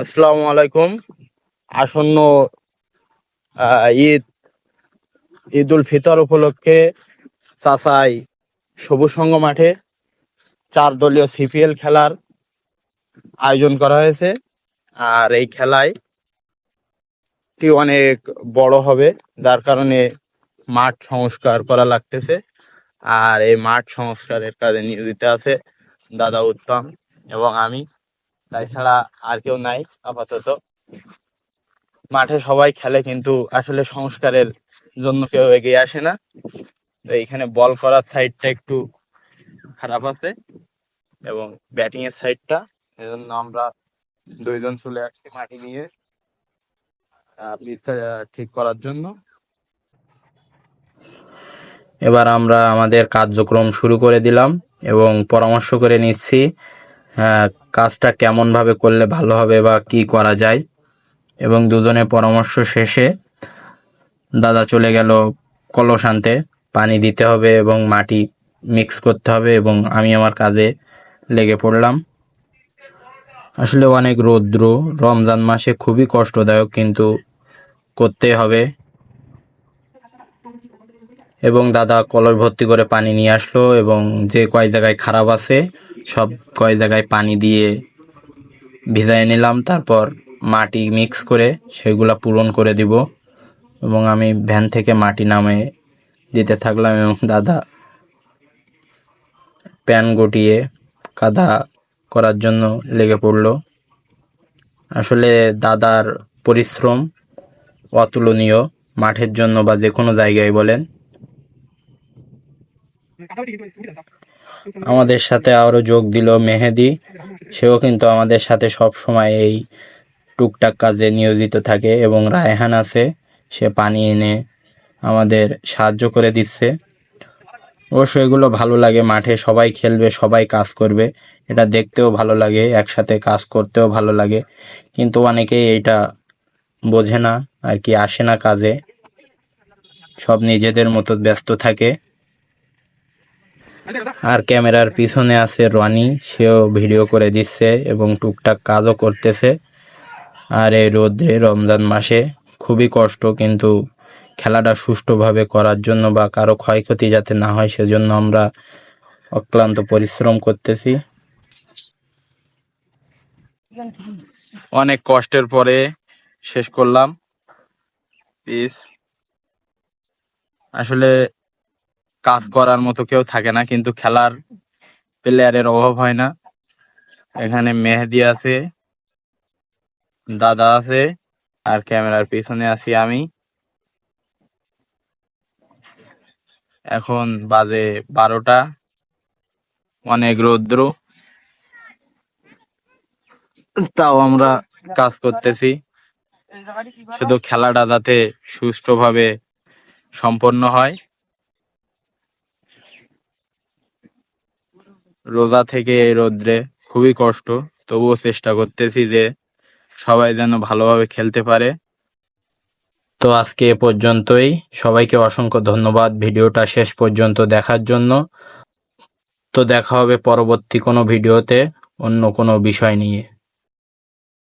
আসসালামু আলাইকুম। আসন্ন ঈদ ঈদ উল ফিতর উপলক্ষে চাচাই সবুজ সংঘ মাঠে চার দলীয় সিপিএল খেলার আয়োজন করা হয়েছে। আর এই খেলায় টি অনেক বড় হবে, যার কারণে মাঠ সংস্কার করা লাগতেছে। আর এই মাঠ সংস্কারের কাজে নিয়োজিত আছে দাদা উত্তম এবং আমি। তাছাড়া আর কেউ নাই, আপাতত। মাঠে সবাই খেলে কিন্তু আসলে সংস্কারের জন্য কেউ এগিয়ে আসে না। এইখানে বল করার সাইডটা একটু খারাপ আছে এবং ব্যাটিং এর সাইডটা এজন্য আমরা দুইজন চলে আসছি মাটি নিয়ে ঠিক করার জন্য। এবার আমরা আমাদের কার্যক্রম শুরু করে দিলাম এবং পরামর্শ করে নিচ্ছি কাজটা কেমন ভাবে করলে ভালো হবে বা কি করা যায়। এবং দুজনে পরামর্শ শেষে দাদা চলে গেল কলস আনতে। পানি দিতে হবে এবং মাটি মিক্স করতে হবে এবং আমি আমার কাজে লেগে পড়লাম। আসলে অনেক রৌদ্র। রমজান মাসে খুবই কষ্টদায়ক, কিন্তু করতে হবে। এবং দাদা কলস ভর্তি করে পানি নিয়ে আসলো এবং যে কয় জায়গায় খারাপ আছে, সব কয় জায়গায় পানি দিয়ে ভিজাই নিলাম। তারপর মাটি মিক্স করে সেগুলা পূরণ করে দিব এবং আমি ভ্যান থেকে মাটি নামে দিতে থাকলাম এবং দাদা প্যান গটিয়ে কাদা করার জন্য লেগে পড়ল। আসলে দাদার পরিশ্রম অতুলনীয়, মাঠের জন্য বা যে কোনো জায়গায় বলেন। আমাদের সাথে আরও যোগ দিল মেহেদি। সেও কিন্তু আমাদের সাথে সব সময় এই টুকটাক কাজে নিয়োজিত থাকে এবং রায়হান আছে, সে পানি এনে আমাদের সাহায্য করে দিচ্ছে। অবশ্য এগুলো ভালো লাগে, মাঠে সবাই খেলবে, সবাই কাজ করবে। এটা দেখতেও ভালো লাগে, একসাথে কাজ করতেও ভালো লাগে। কিন্তু অনেকেই এটা বোঝে না, আর কি আসে না কাজে। সব নিজেদের মতো ব্যস্ত থাকে। আর ক্যামেরার পিছনে আছে রনি, সেও ভিডিও করে দিচ্ছে এবং টুকটাক কাজও করতেছে। আর এই রোদ্রে রমজান মাসে খুবই কষ্ট, কিন্তু খেলাটা সুষ্ঠুভাবে করার জন্য বা কারও ক্ষয়ক্ষতি যাতে না হয়, সেজন্য আমরা অক্লান্ত পরিশ্রম করতেছি। অনেক কষ্টের পরে শেষ করলাম। পিস আসলে কাজ করার মতো কেউ থাকে না, কিন্তু খেলার প্লেয়ারের অভাব হয় না। এখানে মেহেদি আছে, দাদা আছে, আর ক্যামেরার পিছনে আছি আমি। এখন বাজে বারোটা, অনেক রৌদ্র। তাও আমরা কাজ করতেছি। শুধু খেলাটা যাতে সুষ্ঠুভাবে সম্পন্ন হয়। রোজা থেকে এই রোদ্রে খুবই কষ্ট। তবুও চেষ্টা করতেছি যে সবাই যেন ভালোভাবে খেলতে পারে। তো আজকে এ পর্যন্তই। সবাইকে অসংখ্য ধন্যবাদ ভিডিওটা শেষ পর্যন্ত দেখার জন্য। তো দেখা হবে পরবর্তী কোনো ভিডিওতে অন্য কোনো বিষয় নিয়ে।